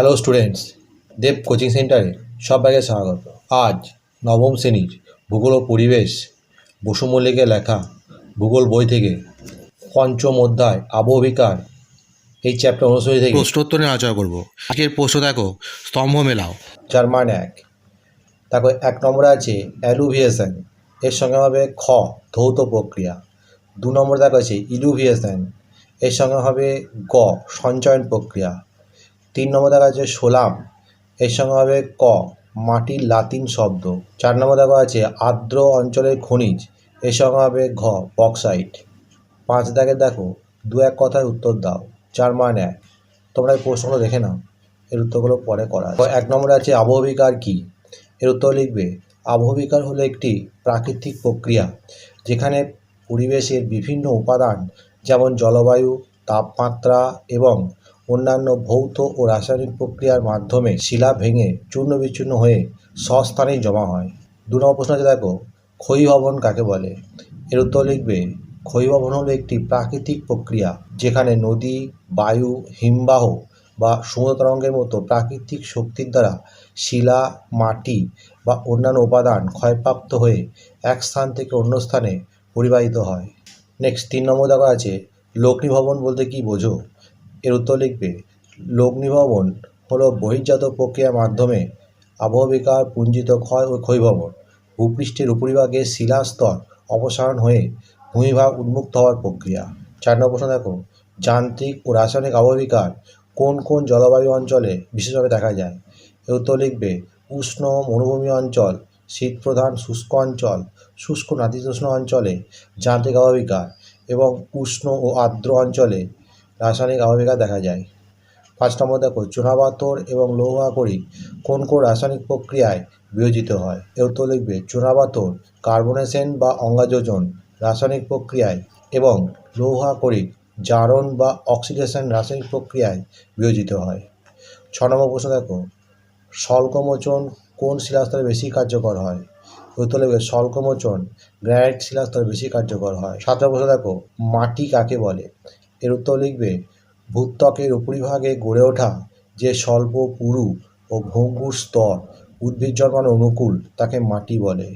Hello students দেব coaching সেন্টারে সবাইকে স্বাগত। আজ নবম শ্রেণির ভূগোল ও পরিবেশ বসু মল্লিকের লেখা ভূগোল বই থেকে পঞ্চম অধ্যায় আবহবিকার এই চ্যাপ্টার অনুসরী থেকে প্রশ্নোত্তর নিয়ে আলোচনা করব। আজকের প্রশ্ন দেখো স্তম্ভ মেলাও। জার্মান এক। তারপর এক নম্বরে আছে অ্যালুভিয়েশন এর সঙ্গে হবে খ ধৌত প্রক্রিয়া। দু নম্বর দেখা আছে ইলুভিয়েশন এর সঙ্গে হবে গ সঞ্চয়ন প্রক্রিয়া। তিন নম্বর দেখা আছে সোলাম, এর সঙ্গে হবে ক, মাটির লাতিন শব্দ। চার নম্বর দেখা আছে আর্দ্র অঞ্চলের খনিজ, এর সঙ্গে হবে ঘ বক্সাইট পাঁচ দাগের দেখো, দু এক কথায় উত্তর দাও, চার মান তোমরা এই প্রশ্নগুলো দেখে নাও, এর উত্তরগুলো পরে করা। এক নম্বরে আছে আবহবিকার কি? এর উত্তর লিখবে আবহবিকার হলো একটি প্রাকৃতিক প্রক্রিয়া, যেখানে পরিবেশের বিভিন্ন উপাদান, যেমন জলবায়ু, তাপমাত্রা এবং অন্যান্য ভৌত ও রাসায়নিক প্রক্রিয়ার মাধ্যমে শিলা ভেঙে চূর্ণ বিচূর্ণ হয়ে স্বস্থানেই জমা হয়। দু নম্বর প্রশ্ন আছে দেখো ক্ষয়ীভবন কাকে বলে? এর উত্তর লিখবে ক্ষয়ীভবন হলো একটি প্রাকৃতিক প্রক্রিয়া যেখানে নদী, বায়ু, হিমবাহ বা সমুদ্র তরঙ্গের মতো প্রাকৃতিক শক্তির দ্বারা শিলা, মাটি বা অন্যান্য উপাদান ক্ষয়প্রাপ্ত হয়ে এক স্থান থেকে অন্য স্থানে পরিবাহিত হয়। নেক্সট তিন নম্বর দেখা আছে লগ্নিভবন বলতে কি বোঝো? এর উত্তর লিখবে লগ্নিভবন হলো বহির্জাত প্রক্রিয়ার মাধ্যমে আবহবিকার পুঞ্জিত ক্ষয় ও ক্ষয়ভবন। ভূপৃষ্ঠের উপরিভাগে শিলাস্তর অপসারণ হয়ে ভূমিভাগ উন্মুক্ত হওয়ার প্রক্রিয়া। চার নম্বর প্রশ্ন দেখো, যান্ত্রিক ও রাসায়নিক আবহবিকার কোন কোন জলবায়ু অঞ্চলে বিশেষভাবে দেখা যায়? এর উত্তর লিখবে, উষ্ণ মরুভূমি অঞ্চল, শীতপ্রধান শুষ্ক অঞ্চল, শুষ্ক নাতিশীতোষ্ণ অঞ্চলে যান্ত্রিক আবহবিকার এবং উষ্ণ ও আর্দ্র অঞ্চলে রাসায়নিক আবহবিকার দেখা যায়। পাঁচ নম্বর দেখো চুনাপাথর এবং লৌহাকড়ি কোন কোন রাসায়নিক প্রক্রিয়ায় বিয়োজিত হয়? এর উত্তর লিখবে চুনাপাথর কার্বনেশন বা অঙ্গাযোজন রাসায়নিক প্রক্রিয়ায় এবং লৌহাকড়ি জারণ বা অক্সিডেশন রাসায়নিক প্রক্রিয়ায় বিয়োজিত হয়। ছ নম্বর প্রশ্ন দেখো, স্বল্পমোচন কোন শিলাস্তরে বেশি কার্যকর হয়? উত্তর লিখবে, স্বল্পমোচন গ্রানাইট শিলাস্তরে বেশি কার্যকর হয়। সাত নম্বর প্রশ্ন দেখো, মাটি কাকে বলে? এর উত্তর লিখবে ভূত্বকের উপরিভাগে গড়ে ওঠা যে স্বল্প পুরু ও ভঙ্গুর স্তর উদ্ভিদ জন্মানোর অনুকূল তাকে মাটি বলে।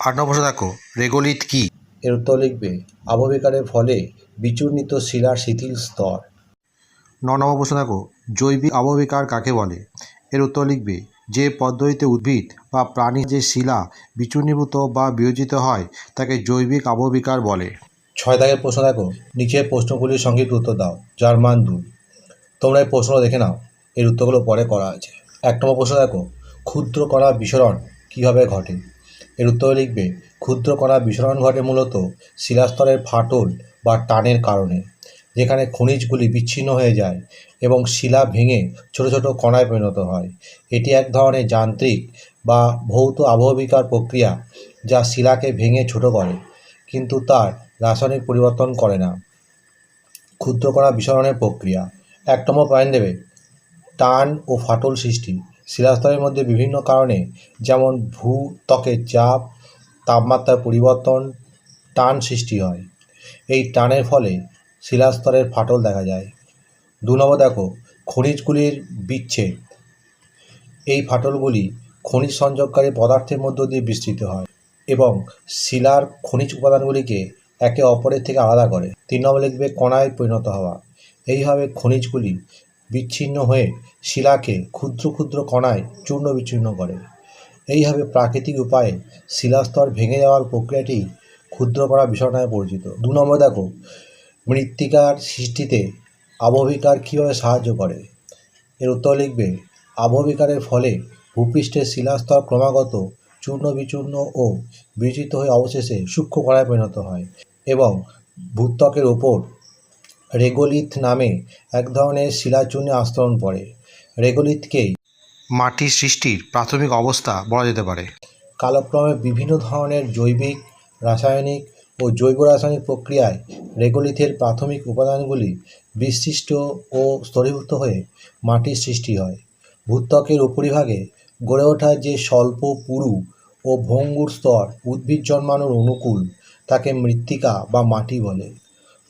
আট নম্বর প্রশ্ন দেখো রেগোলিত কি? এর উত্তর লিখবে আবহবিকারের ফলে বিচূর্ণিত শিলার শিথিল স্তর। ন নম্বর প্রশ্ন দেখো জৈবিক আবহবিকার কাকে বলে? এর উত্তর লিখবে যে পদ্ধতিতে উদ্ভিদ বা প্রাণী যে শিলা বিচূর্ণীভূত বা বিয়োজিত হয় তাকে জৈবিক আবহবিকার বলে। ছয় দাগের প্রশ্ন দেখো নিচের প্রশ্নগুলির সংক্ষিপ্ত উত্তর দাও, যার মান দুই তোমরা এই প্রশ্ন দেখে নাও, এর উত্তরগুলো পরে করা আছে এক নম্বর প্রশ্ন দেখো, ক্ষুদ্র কণা বিসরণ কীভাবে ঘটে? এর উত্তর লিখবে, ক্ষুদ্র কণা বিসরণ ঘটে মূলত শিলাস্তরের ফাটল বা টানের কারণে, যেখানে খনিজগুলি বিচ্ছিন্ন হয়ে যায় এবং শিলা ভেঙে ছোট ছোট কণায় পরিণত হয়। এটি এক ধরনের যান্ত্রিক বা ভৌত আবহবিকার প্রক্রিয়া যা শিলাকে ভেঙে ছোট করে, কিন্তু তার রাসায়নিক পরিবর্তন করে না। ক্ষুদ্র করা বিসরণের প্রক্রিয়া। এক নম্বর পয়েন্ট দেবে। টান ও ফাটল সৃষ্টি। শিলাস্তরের মধ্যে বিভিন্ন কারণে, যেমন ভূত্বকের চাপ, তাপমাত্রার পরিবর্তন, টান সৃষ্টি হয়। এই টানের ফলে শিলাস্তরের ফাটল দেখা যায়। দু নম্বর দেখো, খনিজগুলির বিচ্ছেদ। এই ফাটলগুলি খনিজ সংযোগকারী পদার্থের মধ্য দিয়ে বিস্তৃত হয় এবং শিলার খনিজ উপাদানগুলিকে একে অপরের থেকে আলাদা করে। তিন নম্বর লিখবে, কণায় পরিণত হওয়া। এইভাবে খনিজগুলি বিচ্ছিন্ন হয়ে শিলাকে ক্ষুদ্র ক্ষুদ্র কণায় চূর্ণ বিচূর্ণ করে। এইভাবে প্রাকৃতিক উপায়ে শিলাস্তর ভেঙে যাওয়ার প্রক্রিয়াটি ক্ষুদ্র কণা বিষয় নামে পরিচিত। দু নম্বর দেখো, মৃত্তিকার সৃষ্টিতে আবহবিকার কীভাবে সাহায্য করে? এর উত্তর লিখবে, আবহবিকারের ফলে ভূপৃষ্ঠের শিলাস্তর ক্রমাগত চূর্ণ বিচূর্ণ ও বিচিত হয়ে অবশেষে সূক্ষ্ম কণায় পরিণত হয় এবং ভূত্বকের ওপর রেগোলিথ নামে এক ধরনের শিলাচূর্ণে আস্তরণ পড়ে। রেগোলিথকেই মাটির সৃষ্টির প্রাথমিক অবস্থা বলা যেতে পারে। কালক্রমে বিভিন্ন ধরনের জৈবিক, রাসায়নিক ও জৈব রাসায়নিক প্রক্রিয়ায় রেগোলিথের প্রাথমিক উপাদানগুলি বিশিষ্ট ও স্তরীভূত হয়ে মাটির সৃষ্টি হয়। ভূত্বকের উপরিভাগে গড়ে ওঠা যে স্বল্প, পুরু ও ভঙ্গুর স্তর উদ্ভিদ জন্মানোর অনুকূল তাকে মৃত্তিকা বা মাটি বলে।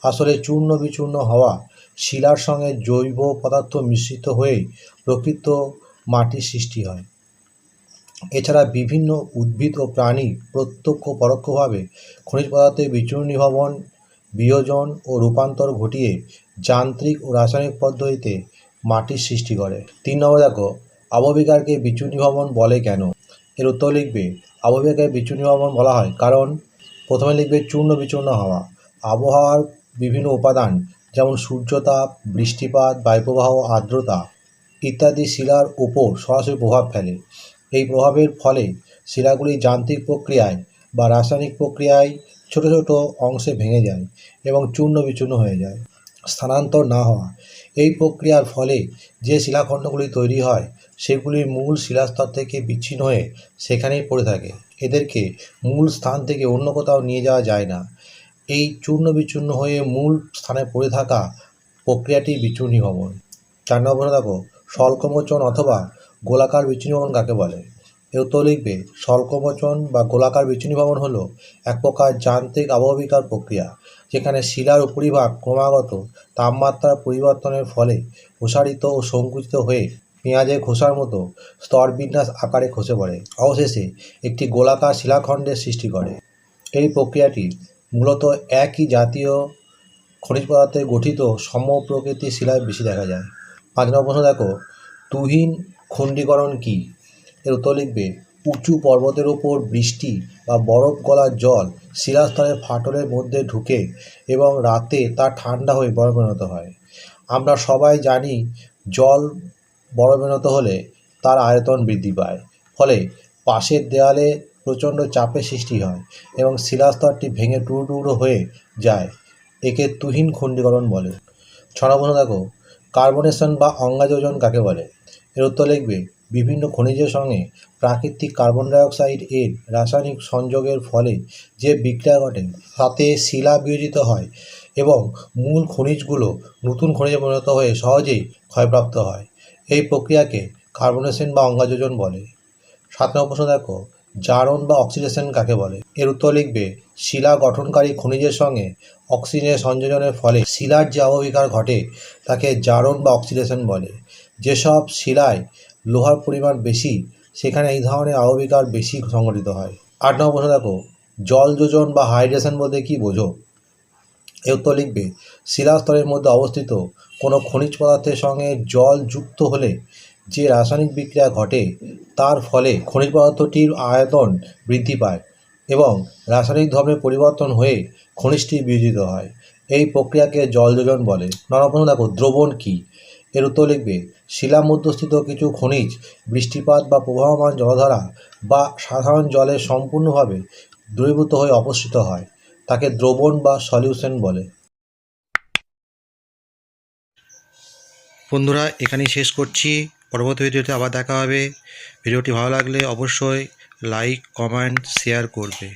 আসলে চূর্ণ বিচূর্ণ হওয়া শিলার সঙ্গে জৈব পদার্থ মিশ্রিত হয়ে প্রকৃত মাটির সৃষ্টি হয়। এছাড়া বিভিন্ন উদ্ভিদ ও প্রাণী প্রত্যক্ষ পরোক্ষভাবে খনিজ পদার্থের বিচূর্ণীভবন, বিয়োজন ও রূপান্তর ঘটিয়ে যান্ত্রিক ও রাসায়নিক পদ্ধতিতে মাটির সৃষ্টি করে। তিন নম্বর দেখো আবহবিকারকে বিচূর্ণীভবন বলে কেন? এর উত্তর লিখবে আবহবিকারকে বিচূর্ণীভবন বলা হয় কারণ প্রথমে লিখবে চূর্ণ বিচূর্ণ হওয়া। আবহাওয়ার বিভিন্ন উপাদান যেমন সূর্যতাপ, বৃষ্টিপাত, বায়ুপ্রবাহ, আর্দ্রতা ইত্যাদি শিলার উপর সরাসরি প্রভাব ফেলে। এই প্রভাবের ফলে শিলাগুলি যান্ত্রিক প্রক্রিয়ায় বা রাসায়নিক প্রক্রিয়ায় ছোট ছোট অংশে ভেঙে যায় এবং চূর্ণ বিচূর্ণ হয়ে যায়। স্থানান্তর না হওয়া। এই প্রক্রিয়ার ফলে যে শিলাখণ্ডগুলি তৈরি হয় সেগুলির মূল শিলাস্তর থেকে বিচ্ছিন্ন হয়ে সেখানেই পড়ে থাকে। এদেরকে মূল স্থান থেকে অন্য কোথাও নিয়ে যাওয়া যায় না। এই চূর্ণ বিচূর্ণ হয়ে মূল স্থানে পড়ে থাকা প্রক্রিয়াটি বিচূর্ণীভবন। চার নম্বর দেখো স্বল্পমোচন অথবা গোলাকার বিচূর্ণীভবন কাকে বলে? এর উত্তর লিখবে স্বল্পমোচন বা গোলাকার বিচূর্ণীভবন হলো এক প্রকার যান্ত্রিক আবহবিকার প্রক্রিয়া, যেখানে শিলার উপরিভাগ ক্রমাগত তাপমাত্রার পরিবর্তনের ফলে প্রসারিত ও সংকুচিত হয়ে পেঁয়াজের খোসার মতো স্তরবিন্যাস আকারে খসে পড়ে। অবশেষে একটি গোলাকার শিলাখণ্ডের সৃষ্টি করে। এই প্রক্রিয়াটি মূলত একই জাতীয় খনিজ পদার্থে গঠিত সম প্রকৃতির শিলায় বেশি দেখা যায়। পাঁচ নম্বর প্রশ্ন দেখো, তুহিন খণ্ডীকরণ কী? এর উত্তর লিখবে উঁচু পর্বতের ওপর বৃষ্টি বা বরফ গলার জল শিলাস্তরের ফাটলের মধ্যে ঢুকে এবং রাতে তা ঠান্ডা হয়ে বরফ হয়। আমরা সবাই জানি জল বরফ হলে তার আয়তন বৃদ্ধি পায়। ফলে পাশের দেয়ালে প্রচণ্ড চাপের সৃষ্টি হয় এবং শিলাস্তরটি ভেঙে টুকরো টুকরো হয়ে যায়, একে তুহিন খণ্ডীকরণ বলে। ছ নম্বর দেখো, কার্বনেশন বা অঙ্গাযোজন কাকে বলে? এর উত্তর লিখবে বিভিন্ন খনিজের সঙ্গে প্রাকৃতিক কার্বন ডাইঅক্সাইড এর রাসায়নিক সংযোগের ফলে যে বিক্রিয়া ঘটে, তাতে শিলা বিয়োজিত হয় এবং মূল খনিজগুলো নতুন খনিজে পরিণত হয়ে সহজেই ক্ষয়প্রাপ্ত হয়। এই প্রক্রিয়াকে কার্বনেশন বা অঙ্গাযোজন বলে। সাত নম্বর প্রশ্ন দেখো, জারণ বা অক্সিডেশন কাকে বলে? এর উত্তর লিখবে, শিলা গঠনকারী খনিজের সঙ্গে অক্সিজেনের সংযোজনের ফলে শিলার যে অববিকার ঘটে, তাকে জারণ বা অক্সিডেশন বলে। যেসব শিলায় লোহার পরিমাণ বেশি, সেখানে এই ধরনের আবহবিকার বেশি সংঘটিত হয়। আট নম্বর প্রশ্ন দেখো, জল যোজন বা হাইড্রেশন বলতে কী বোঝো? এর উত্তর লিখবে শিলাস্তরের মধ্যে অবস্থিত কোনো খনিজ পদার্থের সঙ্গে জল যুক্ত হলে যে রাসায়নিক বিক্রিয়া ঘটে, তার ফলে খনিজ পদার্থটির আয়তন বৃদ্ধি পায় এবং রাসায়নিক ধর্মের পরিবর্তন হয়ে খনিজটি বিয়োজিত হয়। এই প্রক্রিয়াকে জল যোজন বলে। নরপ্রশ্ন দেখো, দ্রবণ কী? এর উত্তর লিখবে, শিলা মধ্যস্থিত কিছু খনিজ, বৃষ্টিপাত বা প্রবাহমান জলধারা বা সাধারণ জলে সম্পূর্ণভাবে দ্রবীভূত হয়ে অপসৃত হয়, তাকে দ্রবণ বা সলিউশন বলে। বন্ধুরা, এখানেই শেষ করছি। পরবর্তী ভিডিওতে আবার দেখা হবে। ভিডিওটি ভালো লাগলে অবশ্যই লাইক, কমেন্ট, শেয়ার করবে।